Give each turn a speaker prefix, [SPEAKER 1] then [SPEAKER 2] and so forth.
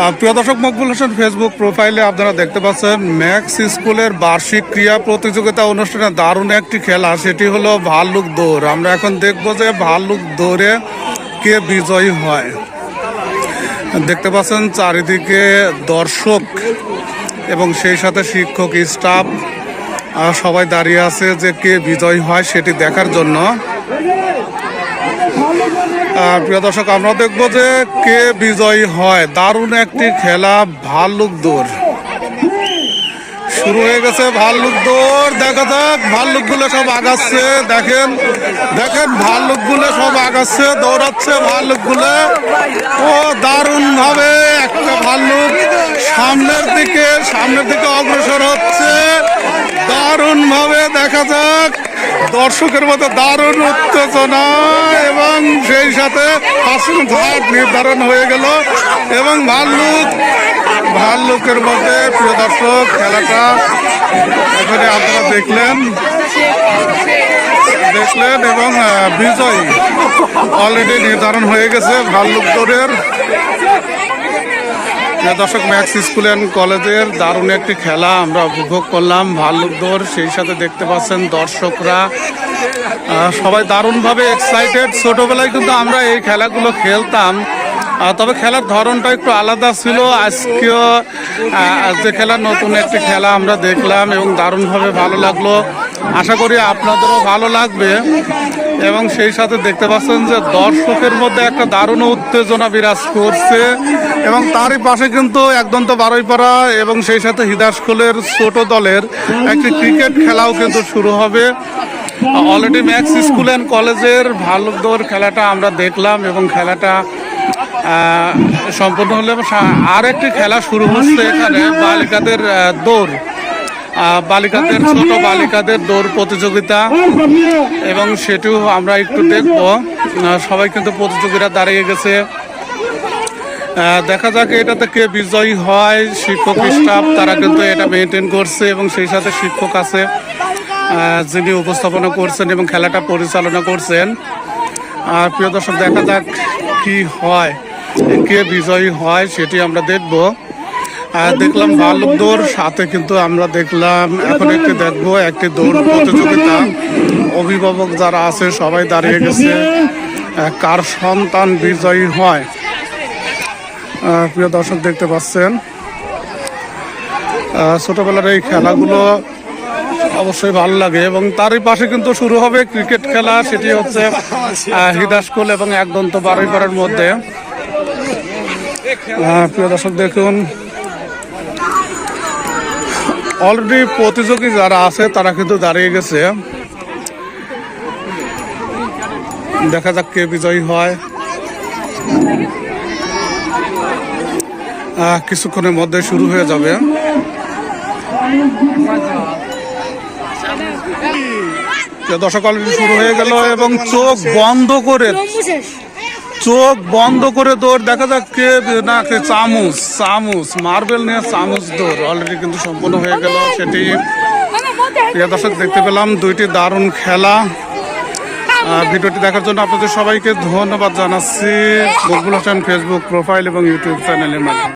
[SPEAKER 1] আহ, প্রিয় দর্শক মকবুল হোসেন ফেসবুক প্রোফাইলে আপনারা দেখতে পাচ্ছেন ম্যাক্স স্কুলের বার্ষিক ক্রীড়া প্রতিযোগিতা অনুষ্ঠানে দারুণ একটি খেলা সেটি হলো ভাল্লুক দৌড়। আমরা এখন দেখব যে ভাল্লুক দৌড়ে কে বিজয়ী হয়। দেখতে পাচ্ছেন চারিদিকে দর্শক এবং সেই সাথে শিক্ষক স্টাফ সবাই দাঁড়িয়ে আছে যে কে বিজয়ী হয় সেটি দেখার জন্য। প্রিয় দর্শক, আমরা দেখব যে কে বিজয়ী হয়। দারুণ একটি খেলা, ভাল্লুক দৌড়। শুরু হয়ে গেছে ভাল্লুক দৌড়। দেখা যাক ভাল্লুকগুলো সব আগাচ্ছে। দেখেন দেখেন ভাল্লুকগুলো সব আগাচ্ছে, দৌড়াচ্ছে ভাল্লুকগুলো ও দারুণ ভাবে একটা ভাল্লুক। সামনের দিকে সামনের দিকে অগ্রসর হচ্ছে। দারুণ ভাবে দেখা যাক। দর্শকের মতো দারুণ উত্তেজনা এবং সেই সাথে আসল ঘাট নির্ধারণ হয়ে গেল এবং ভাল্লুক, ভাল্লুকের মধ্যে প্রিয় দর্শক খেলাটা এখানে আপনারা দেখলেন। দেখলেন এবং বিজয়ী। অলরেডি নির্ধারণ হয়ে গেছে ভাল্লুক দৌড়ের প্রিয় দর্শক ম্যাক্স স্কুল অ্যান্ড কলেজের দারুণ একটি খেলা আমরা উপভোগ করলাম। ভাল্লুক সেই সাথে দেখতে পাচ্ছেন দর্শকরা। সবাই দারুণভাবে এক্সাইটেড ছোটোবেলায় কিন্তু আমরা এই খেলাগুলো খেলতাম। তবে খেলার ধরনটা একটু আলাদা ছিল। আজকেও যে খেলা নতুন একটি খেলা আমরা দেখলাম এবং দারুণভাবে ভালো লাগল। আশা করি আপনাদেরও ভালো লাগবে এবং সেই সাথে দেখতে পাচ্ছেন যে দর্শকের মধ্যে একটা দারুণ উত্তেজনা বিরাজ করছে এবং তারই পাশে কিন্তু একদম তো বারোইপাড়া এবং সেই সাথে হিদাসকুলের ছোট দলের একটি ক্রিকেট খেলাও কিন্তু শুরু হবে। অলরেডি ম্যাক্স স্কুল অ্যান্ড কলেজের ভালো দৌড় খেলাটা আমরা দেখলাম এবং খেলাটা সম্পূর্ণ হলে আর একটি খেলা শুরু হচ্ছে এখানে, বালিকাদের দৌড়। বালিকাদের ছোট বালিকাদের দৌড় প্রতিযোগিতা। এবং সেটিও আমরা একটু দেখব। সবাই কিন্তু প্রতিযোগীরা দাঁড়িয়ে গেছে। দেখা যাক এটাতে কে বিজয়ী হয়। শিক্ষক স্টাফ তারা কিন্তু এটা মেনটেন করছে এবং সেই সাথে শিক্ষক আছে যিনি উপস্থাপনা করছেন এবং খেলাটা পরিচালনা করছেন। আর প্রিয় দর্শক দেখা যাক কি হয় কে বিজয়ী হয় সেটি আমরা দেখব। দেখলাম ভাল্লুক দৌড় সাথে কিন্তু আমরা দেখলাম, এখন একটি দেখব, একটি দৌড় প্রতিযোগিতা। অভিভাবক যারা আছে, সবাই দাঁড়িয়ে গেছে। কার সন্তান বিজয়ী হয়? প্রিয় দর্শক দেখতে পাচ্ছেন। ছোটবেলার এই খেলাগুলো অবশ্যই ভালো লাগে এবং তারই পাশে কিন্তু শুরু হবে ক্রিকেট খেলা, সেটি হচ্ছে হিদাসকুল এবং একদন্ত বারুইপাড়ার মধ্যে। প্রিয় দর্শক দেখুন অলরেডি প্রতিযোগী যারা আছে, তারা কিন্তু দাঁড়িয়ে গেছে। দেখা যাক কে বিজয়ী হয়। কিছুক্ষণের মধ্যে শুরু হয়ে যাবে। দর্শক শুরু হয়ে গেল এবং চোখ বন্ধ করে চোখ বন্ধ করে দৌড়, দেখা যাক কে না, কে চামুচ চামুচ, মার্বেল নিয়ে চামুচ দৌড়। অলরেডি কিন্তু সম্পূর্ণ হয়ে গেল সেটি। প্রিয় দর্শক, দেখতে পেলাম দুইটি দারুণ খেলা। ভিডিওটি দেখার জন্য আপনাদের সবাইকে ধন্যবাদ জানাচ্ছি। বকুল হোসেন ফেসবুক প্রোফাইল এবং ইউটিউব চ্যানেলের মাধ্যমে।